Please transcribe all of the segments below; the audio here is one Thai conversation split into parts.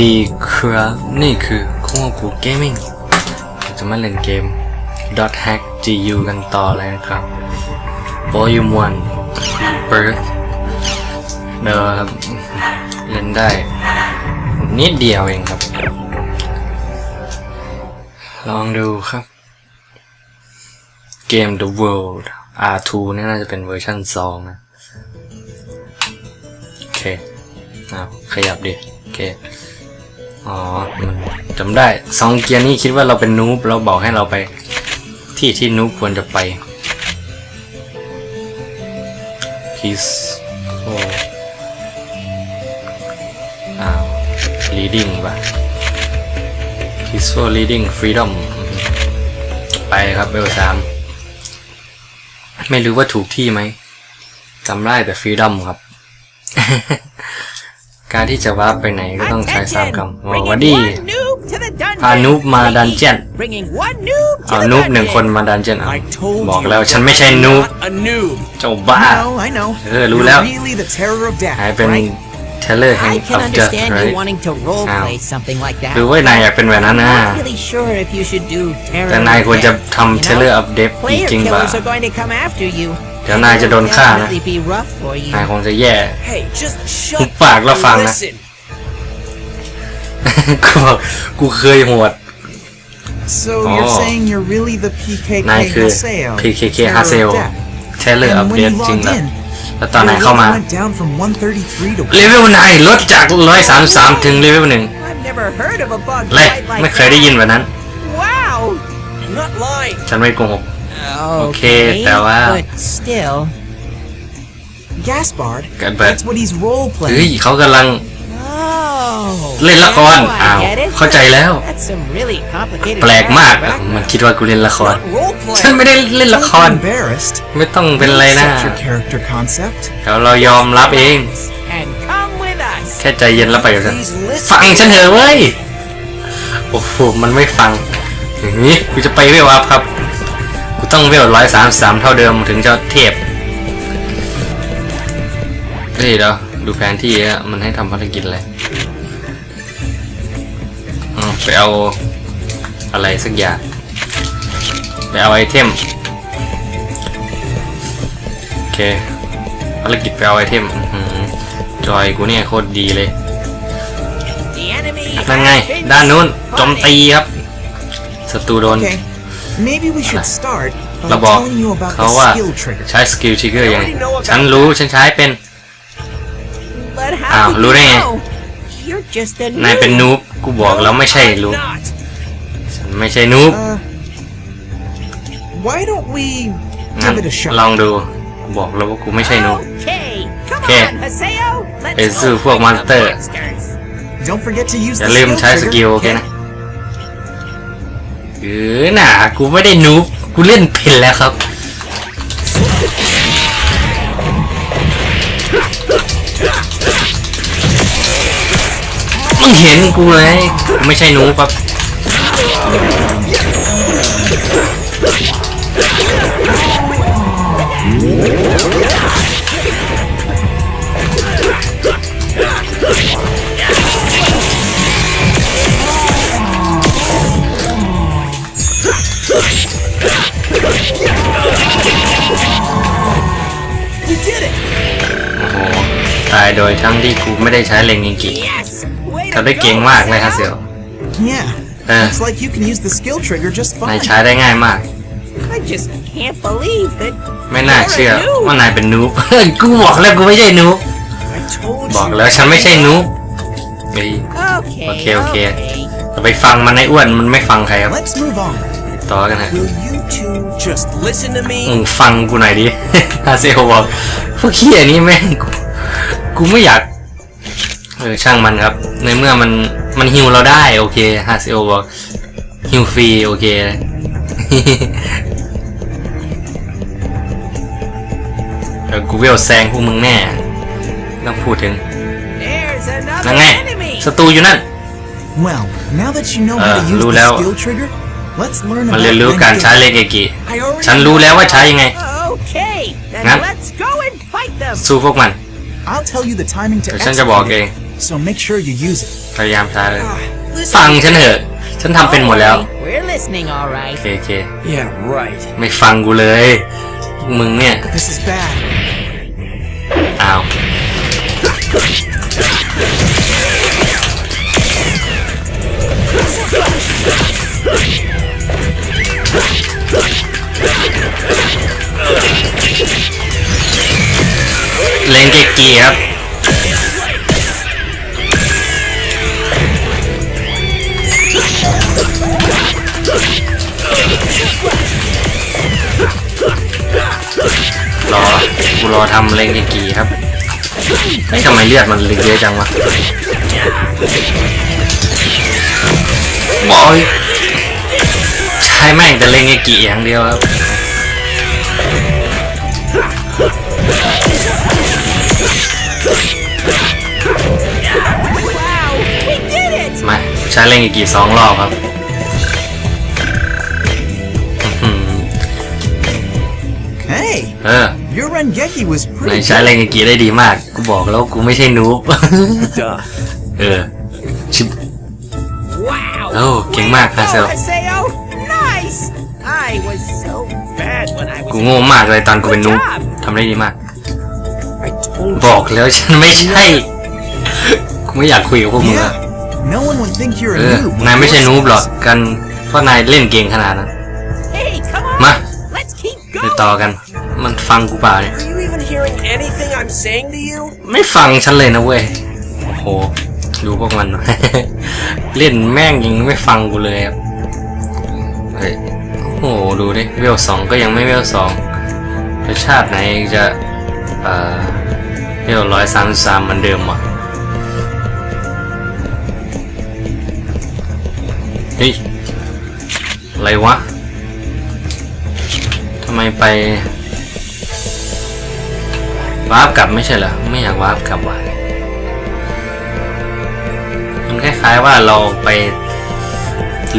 ดีครับนี่คือคุ้งกูเกมมิ่งจะมาเล่นเกม dot hack gu กันต่อเลยนะครับ volume 1 birth เดี๋ยวครับเล่นได้ นิดเดียวเองครับ ลองดูครับ เกม The World R2 นี่น่าจะเป็นเวอร์ชัน2นะ โอเคอ้าขยับดิ โอเค อ๋อจำได้สองเกียร์นี่คิดว่าเราเป็นนูบเราบอกให้เราไป ที่ที่นูบควรจะไป Peace โอ้อ้าว leading ป่ะ peaceful leading freedom ไปครับเบลสามไม่รู้ว่าถูกที่ไหมจำได้แต่ freedom ครับ การที่จะวาร์ปไปไหนก็ต้องใช้สามคำว่าวัดดีพานูบมาดันเจียนเอานูบหนึ่งคนมาดันเจียนเอาบอกแล้วฉันไม่ใช่นูบ a noob. เจ้าบ้า I know, I know. เออรู้แล้ว You're really the terror of death, หายเป็น right? เทเลอร์แห่ง I can of death understand you right wanting to role Ow. play something like that. หรือว่านายอยากเป็นแบบนั้นนะ I'm not really sure if you should do terror แต่นายควรจะ death, ทำ you เท know? เลอร์อัปเดตจ Player ริงๆป่ะ killers are going to come after you. เดี๋ยวนายจะโดนฆ่านะ Definitely be rough for you. นายคงจะแย่ Hey, just หุบ shut ปากแล้วฟัง and นะ listen. กูบอกกูเคยโหด So Oh. you're saying you're really the PKK นายคือ Haseo, PKK terror of Haseo death. เทเลอร์อัป And เด when ต you จริง logged แล้ว in, แล้วตอนไหน your เข้ามา level went down from 133 to เลเวลนายลดจาก 133 ถึงเลเวลหนึ่ง I've never heard of a bug เลย quite like ไม่เคยได้ยินแบบนั้น Wow. not lying. ฉันไม่โกหก Okay, แต่ว่า but still. Gaspard, Good, but- that's what he's role เฮ้ย playing. เขากำลัง Oh. เล่นละคร now I อ้าว get it. เข้าใจแล้ว That's some really complicated แปลกมาก background. มันคิดว่ากูเล่นละคร Not role ฉัน playing. ไม่ได้เล่นละค Don't ร be embarrassed. ไม่ต้องเป็นไรนะ Accept your character concept. เดี๋ยวเรายอมรับเอง And come with us. แค่ใจเย็นแล้วไปกับฉัน Please listen. ฟังฉันเถอะเว้ย โอ้โห มันไม่ฟัง อย่างนี้กูจะไปเวลอัพครับ กูต้องเวลร้อยสามสามเท่าเดิมถึงจะเทพเฮ้ยเดี๋ยวดูแผนที่อะมันให้ทำภารกิจอะไรอ๋อไปเอาอะไรสักอย่างไปเอาไอเทมโอเคภารกิจไปเอาไอเทมอื้อหือจอยกูเนี่ยโคตรดีเลย The enemy นั่นไง has been ด้านนู้นโจมตี spotted. ครับศัตรูโดน Okay, maybe we should start เรา by บอก telling you about เขา the ว่า skill trigger. ใช้สกิลทริกเกอร์ยังไง I already know about ฉันรู้ฉันใช้เป็น But อ้าว how did รู้ you ได้ไง know? You're just a นายเป็น noob. นูบกูบอกแล้วไม่ใช่ I'm รู้ not. ฉันไม่ใช่นูบ Uh, why don't we งั้น give it a shot? ลองดูกูบอกแล้วว่ากูไม่ใช่นูบ Okay, come Okay. on, Haseo. Let's ไปสู้พวก open มอน the สเตอร์ monsters. Don't forget to use อย่า the ลืม skill ใช้ส trigger. กิลโอเค okay? นะเออน่ะกูไม่ได้นูบกูเล่นเป็นแล้วครับ มึงเห็นกูเลย ไม่ใช่นูบครับ We did it! โอ้โหตายโดยทั้งที่กูไม่ได้ใช้เลงยิงกิ Yes. Way ทำได้ to เก่ง go, มากเลยฮะ Haseo. เสี่ยว Yeah. Uh. Looks like you can use the skill trigger just นาย fine. ใช้ได้ง่ายมาก I just can't believe that ไม่น่าเชื่อ you're a noob. ว่านายเป็นนูบ กูบอกแล้วกูไม่ใช่นูบ I told บอก you. แล้วฉันไม่ใช่นูบเฮ้ย Okay. Okay, okay. okay. จะไปฟังมันในอ้วนมันไม่ฟังใครครับ Let's move on. ต่อกันเถอะ Will you two just listen to มึ me? งฟังกูหน่อยดิฮาเซโอบอกพวกขี้ยนี้แม่งกูกูไม่อยาก เออช่างมันครับ ในเมื่อมันมันฮิวเราได้ โอเคฮาเซโอบอกฮิวฟรีโอเค เดี๋ยวกูเวลแซงพวกมึงแน่ไม่ต้องพูดถึง There's นั่ another นไง enemy. ศัตรูอยู่นั่น Well, now that you know how Uh, to use รู้ the แล้ว skill trigger, let's learn มัน about เรียนรู้การใช้เล Renegade. เกกิ I already ฉันรู้แล้วว่าใช้ยังไง Okay. Then Ngắn. let's go and fight them. สู้พวกมัน I'll tell you the timing to เดี๋ยวฉันจะบอกเอง execute it. so make sure you use it. พยายามใช้เลย Listen. ฟังฉันเถอะ ฉันทำเป็นหมดแล้ว Don't worry, We're listening, all โอ right. เคโอเค Yeah, right. ไม่ฟังกูเลย มึงเนี่ย This is bad. อ้าว เลนเกกีครับรอกูรอทำเลนเกกีครับเฮ้ยทำไมเลือดมันเยอะจังวะบอย ใช้แม่งแต่เลนเกกีอย่างเดียวครับ Wow, we did it! มาใช้เลนเกกีสองรอบครับอื้อหือ Hey, เออ your Rengeki was นาย pretty ใช้เลนเกกีได้ดีมาก กูบอกแล้วกูไม่ใช่นูบ Duh. เออชิบ Wow! Oh, Way king Mark, to go, Haseo. Haseo. Nice! I was so bad when I was กูโง่มากเลยตอนกูเป็นนูบทำได้ดีมาก I told บอกแล้วฉันไม่ใช่ กูไม่อยากคุยกับพวกมึง Yeah. อะ No one would think you're เอ a อ noob. นาย with ไม่ใช่ your นูบหรอก skills. กันเพราะนายเล่นเก่งขนาดนั้น Hey, come on! มา Let's keep ไป going! ต่อกัน มันฟังกูเปล่าเนี่ย Are you even hearing anything I'm saying to you? ไม่ฟังฉันเลยนะเว้ย โห ดูพวกมัน เล่นแม่งยังไม่ฟังกูเลยครับเฮ้ย โหดูดิเวลสองก็ยังไม่เวลสองแล้วชาติไหนจะเอ่อเวลร้อยสามสามเหมือนเดิมวะเฮ้ยอะไรวะทำไมไปวาร์ปกลับไม่ใช่เหรอ ไม่อยากวาร์ปกลับว่ะมันคล้ายๆว่าเราไป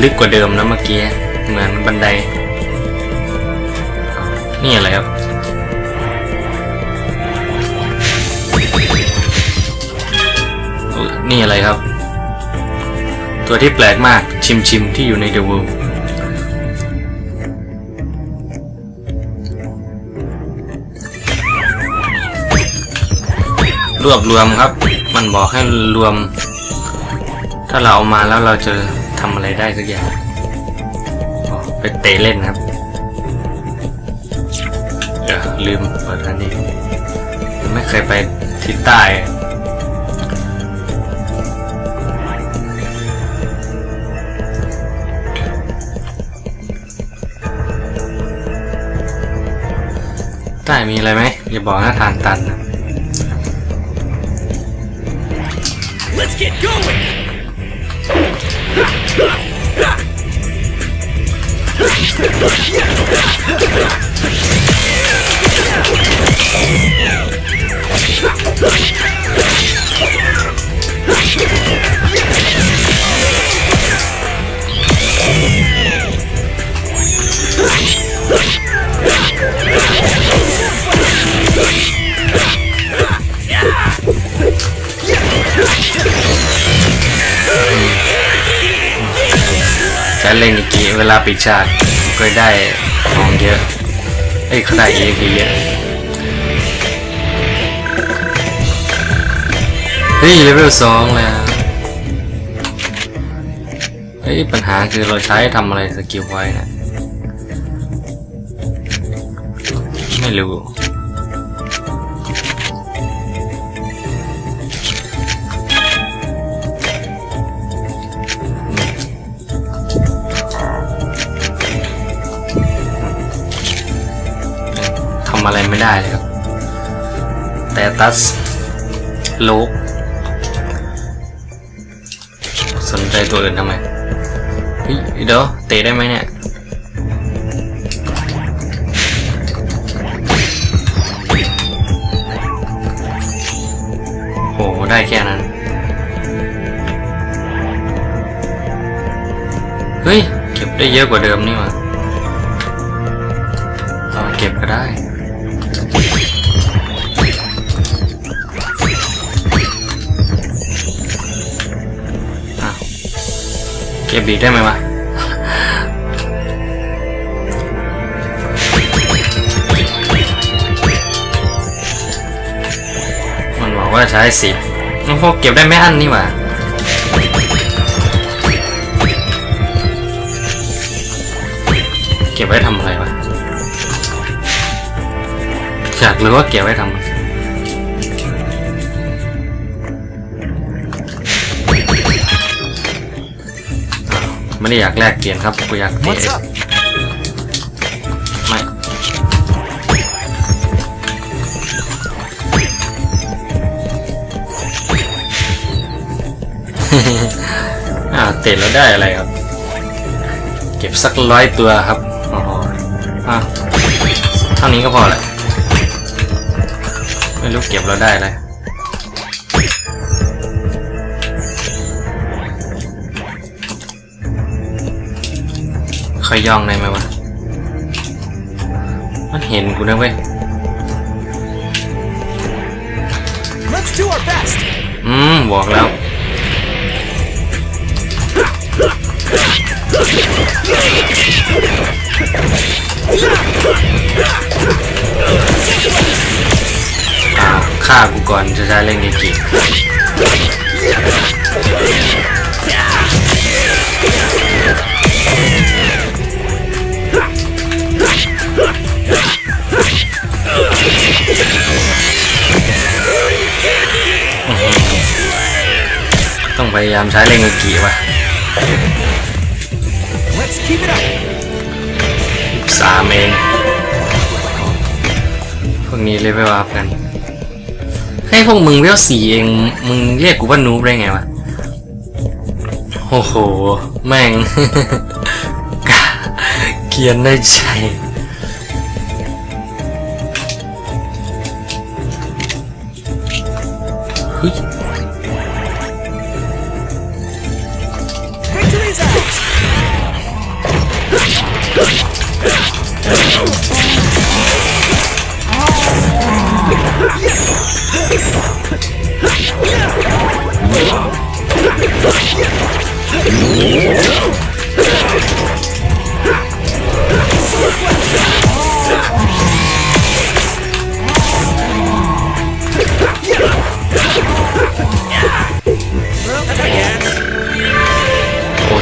ลึกกว่าเดิมนะเมื่อกี้ เหมือนบันได นี่อะไรครับ นี่อะไรครับ ตัวที่แปลกมากชิมชิมที่อยู่ในเดอะ o ว l รวบรวมครับ มันบอกให้รวม ถ้าเราเอามาแล้วเราจะทำอะไรได้สักอย่าง ไปเตะเล่นครับเออลืมเปิดอันนี้ ไม่เคยไปทิศใต้ใต้มีอะไรไหมอย่าบอกนะทานตันนะ Let's get going. ใช้เล่นอีกกี่เวลาปิดฉาก ก็ได้ของเยอะเอ้ยเขาได้เอกเยอะเฮ้ยเลเวลสองแล้วเฮ้ยปัญหาคือเราใช้ทำอะไรสกิลไว้นะไม่รู้ ได้เลยครับ แต่ตัสโลกสนใจตัวอื่นทำไมเฮ้ยเดี๋ยวเตะได้ไหมเนี่ยโหได้แค่นั้น เฮ้ย เก็บได้เยอะกว่าเดิมนี่หว่า ก็บบีได้ไหมวะมันบอกว่าใช้สิบพวกเก็บได้ไม่อั้นนี่หว่าเก็บไว้ทำอะไรวะอยากรู้ว่าเก็บไว้ทำ ไรอ้าวไม่ได้อยากแลกเปลี่ยนครับกูอยากเตะ What's up? ไม่อ่าเตะแล้วได้อะไรครับ เก็บสักร้อยตัวครับอ๋ออะเท่านี้ก็พอแหละไม่รู้เก็บแล้วได้อะไร อยย่องได้ไหมวะ มันเห็นกูนะเว้ย Let's do our best. อืมบอกแล้ว อ้าวฆ่ากูก่อนจะใช้เล่นเกกิ ต้องพยายามใช้เล่นเกกิว่ะ Let's keep it up. สามเองพวกนี้เลยไปวาบกัน ให้พวกมึงเวลสี่เอง มึงเรียกกูว่านูบได้ไงวะ โอ้โห แม่งเกรียนได้ใจ โอ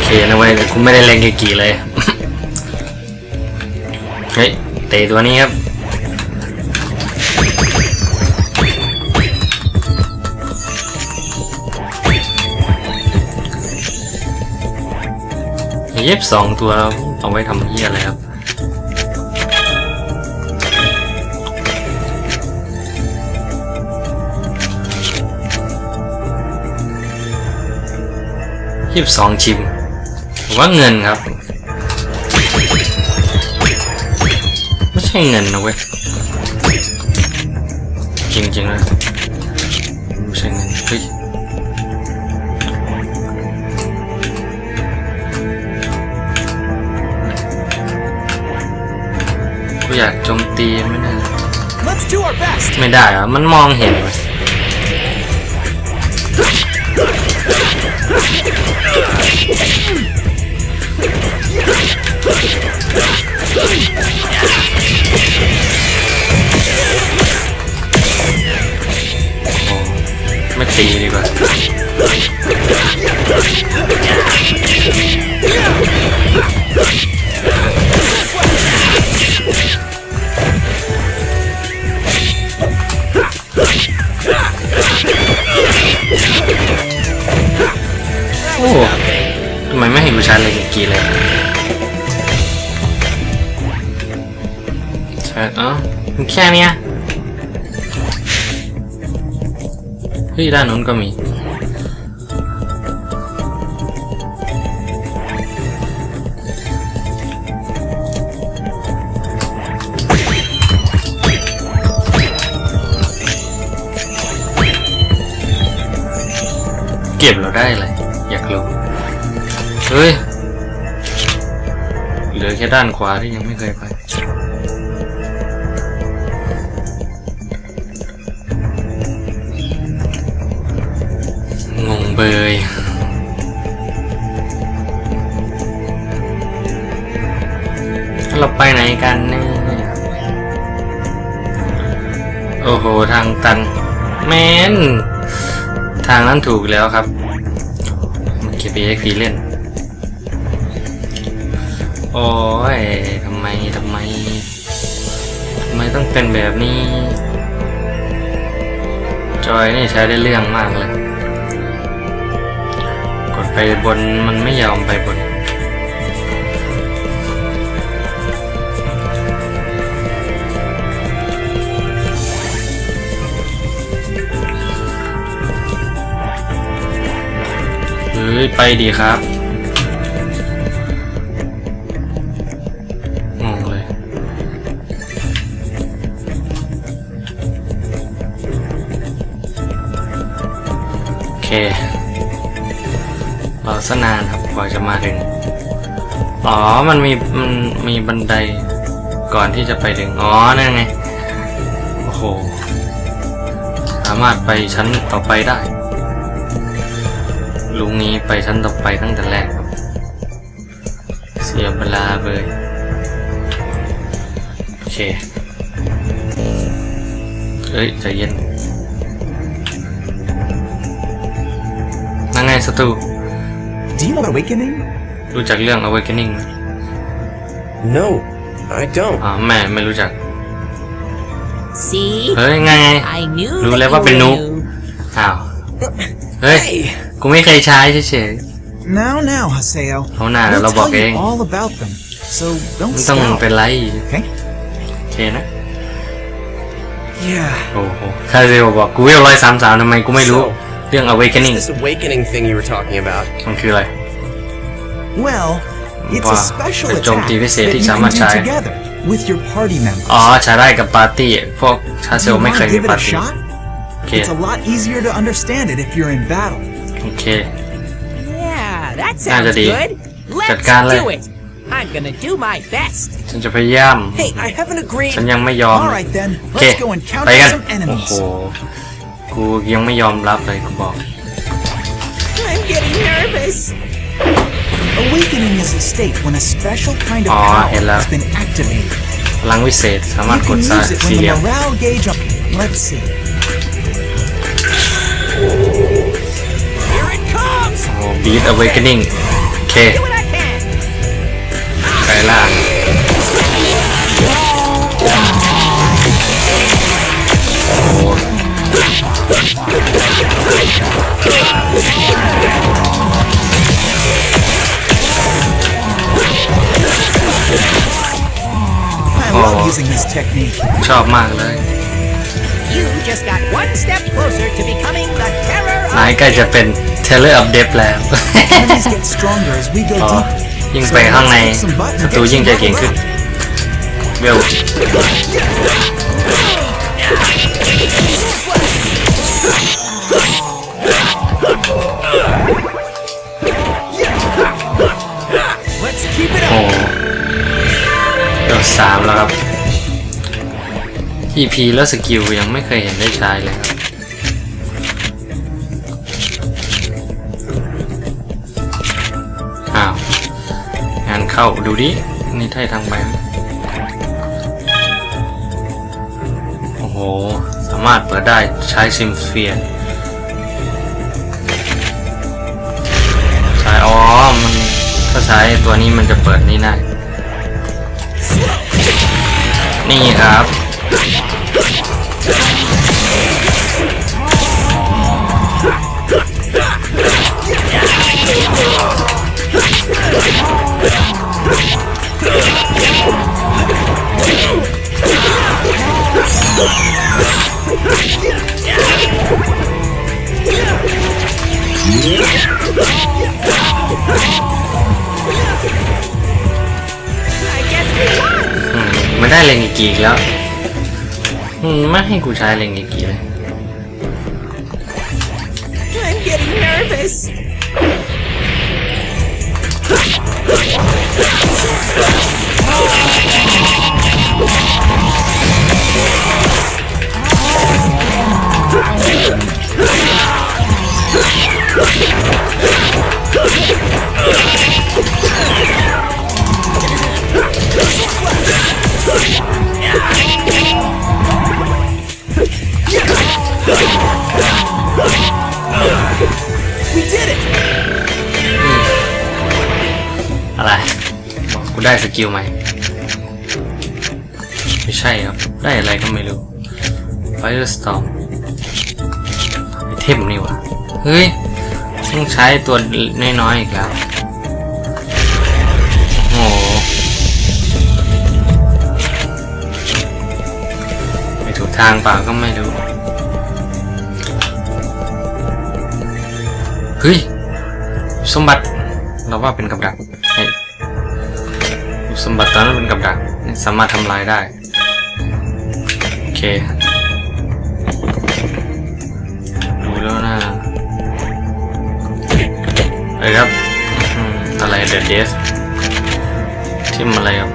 เคนะเว้ยกูไม่ได้เล่นเกกีเลย เฮ้ยเตะตัวนี้ครับเย็บสองตัวแล้วเอาไว้ทำเฮียอะไรครับยี่สิบสองชิมผมว่าเงินครับ ช่เงินนะเว้ย จริงๆเลยไม่ใช่เงินเฮ้ยกูอยากโจมตีไม่ได้ Let's do our best. ไม่ได้อะมันมองเห็นเว้ยโอ้ ไม่ตีดีกว่าโอ้ทำไมไม่ให้กูใช้เลยเมื่อกี้เลย เอ้ามันแค่เนี้ยเฮ้ยด้านนู้นก็มีเก็บเราได้เลยอยากรู้เฮ้ย เหลือแค่ด้านขวาที่ยังไม่เคยไป โอ้โห ทางตัน แมน ทางนั้นถูกแล้วครับเก็บ EXP เล่น โอ้ยทำไมทำไมทำไมต้องเป็นแบบนี้ จอยนี่ใช้ได้เรื่องมากเลย กดไปบนมันไม่ยอมไปบน เฮ้ยไปดีครับงงเลย โอเครอสนานครับกว่าจะมาถึง อ๋อ มันมี มันมีบันไดก่อนที่จะไปถึง อ๋อ นั่นไง โอ้โห สามารถไปชั้นต่อไปได้ นี้ไปชั้นต่อไปตั้งแต่แรกครับ เสียเวลาเลยโอเคเอ้ยใจเย็นนั่งไงสตู Do you know Awakening? รู้จักเรื่อง Awakening ไหม No, I don't. อ๋อแม่ไม่รู้จัก See? เฮ้ยไงไง I knew รู้ that แล้ว you ว่าเป็น were นุ๊ก new. อ้าว เฮ้ย กูไม่เคยใช้เฉย Now, now, Haseo. ๆเขาหน้าแล้ว We'll เราบอก tell เอ you ง all about them. So ไม่ don't ต้อง stop. เป็นไร Okay? โอเคนะ Yeah. โอ้โหคาเซลบอกกูเวลร้อยสามสามทำไมกูไม่รู้ เรื่อง Awakening This awakening thing you were talking about. มันคืออะไร Well, it's Wow. a special เป็นโจม attack ตีพิเศษ that ที่ you สามารถ can ใช้ do together with your party members. อ๋อใช้ได้กับปาร์ตี้พวกคาเซ Do ล you ไม่เคย wanna มี give it ปา a ร์ตี้ shot? โอเค It's a lot easier to understand it if you're in battle. โอเค Yeah, that น่าจะ sounds ดี good. จัด Let's การเลย do it. I'm gonna do my best. ฉันจะพยายาม Hey, I haven't agreed. ฉันยังไม่ยอม All right then, โอเค let's go and count ไป out กัน some โอ้โห enemies. กูยังไม่ยอมรับเลยกูบอก I'm getting nervous. Awakening is a state when a special kind of Aw, power hello. has been activated. พลังวิเศษสามารถ You กด can ซ้าย use it สี่ when เหลี่ย the ม morale gauge up. Let's see. Comes. โอ้ Beat Awakening โอเค Do what I can. ไกลล่างโอ้โห I Aw. love using this technique. ชอบมากเลย You just got one step closer to becoming the terror นาย of ใกล้จะเป็น Teller of Death แล้ว Enemies get stronger as we go อ๋อ deeper. ยิ่ง So ไปข้างใน let's kick some butt ศั and ตรู get ยิ่ง some จะเก่ง level ขึ้น up. เวล Let's keep it โอ้ up. เวลสามแล้วครับ EP แล้วสกิลยังไม่เคยเห็นได้ใช้เลยครับ เข้าดูดิ นี่ไทยทางไปโอ้โห สามารถเปิดได้ใช้ซิมเฟียร์ใช้อ๋อ มันถ้าใช้ตัวนี้มันจะเปิดนี่ได้นี่ครับ เลงกีอีกแล้วไม่ให้กูใช้เลงกีเลย I'm getting nervous อะไรกูได้สกิลไหมไม่ใช่ครับ ได้อะไรก็ไม่รู้ Firestorm ไอเทมนี่วะเฮ้ยต้องใช้ตัวน้อยๆอีกแล้ว ทางเปล่าก็ไม่รู้ เฮ้ย สมบัติ เราว่าเป็นกับดักเฮ้ยสมบัติตอนนั้นเป็นกับดัก สามารถทำลายได้ โอเค ดูแล้วนะเอ้ยครับอืมอะไรเดดเดสทิมอะไรครับ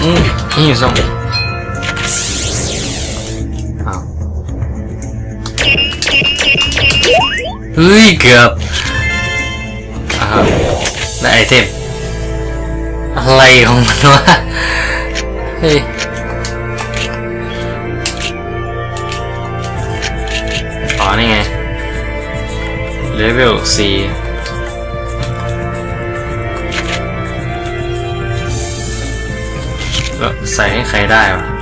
อืมนี่ส่ง เฮ้ยเกือบอ้าวได้ไอเทมอะไรของมันวะเฮ้ยอ๋อนี่ไงเลเวลสี่ใส่ให้ใครได้วะ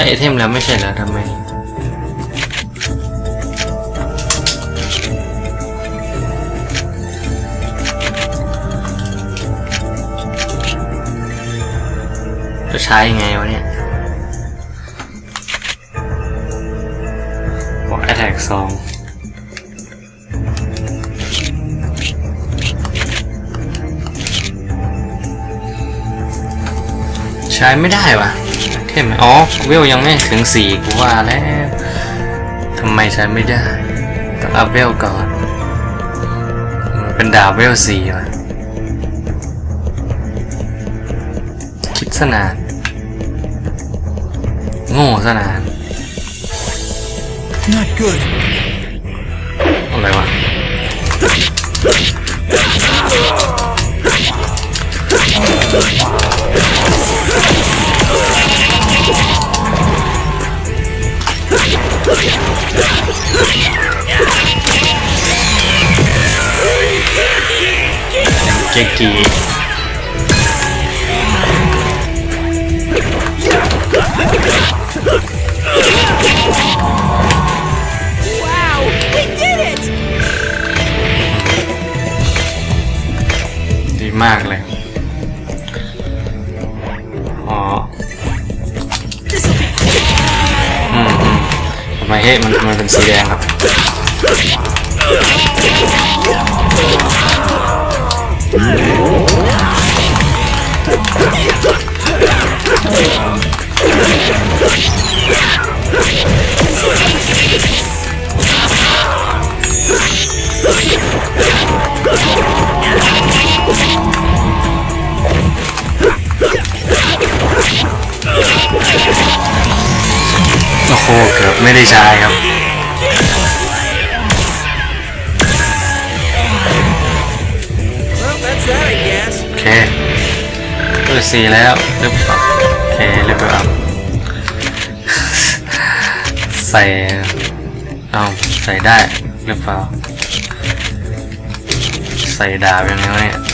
ได้ไอเทมแล้วไม่ใช่แล้วทำไมจะใช้ยังไงวะเนี่ยบอก attack สองใช้ไม่ได้วะ เทมอ๋อเวลยังไม่ถึงสี่กูว่าแล้วทำไมใช้ไม่ได้ ต้องอัพเวลก่อนมันเป็นดาบเวลสี่วะคิดสนาน โง่สนาน Not good. อะไรวะเจ๊ ทำไมเฮ้ยมันมันเป็นสีแดงครับ โอ้โหเกือบไม่ได้ใช้ครับโอเคเบอร์สี่แล้วเรียบร้อยโอเคเรียบร้อยใส่เอาใส่ได้หรือเปล่าใส่ดาบยังไงวะเนี่ย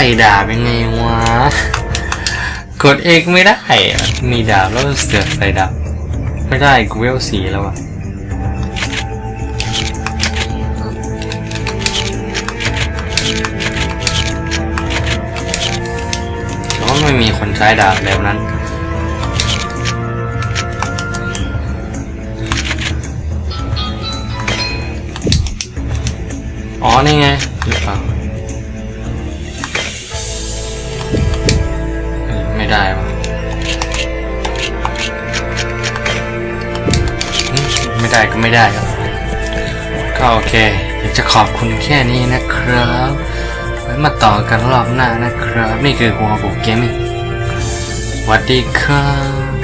ส่ดาบยังไงวะ กดเอกไม่ได้อะมีดาบแล้วเสือกใส่ดาบ ไม่ได้กูเวลสีแล้วอะแต่ว่าไม่มีคนใช้ดาบแบบนั้นอ๋อนี่ไงหรือเปล่า ไม่ได้วะไม่ได้ก็ไม่ได้ครับ ก็โอเค อยากจะขอบคุณแค่นี้นะครับ ไว้มาต่อกันรอบหน้านะครับ นี่คือหัวบุกเกมมิ่งวัสดีครับ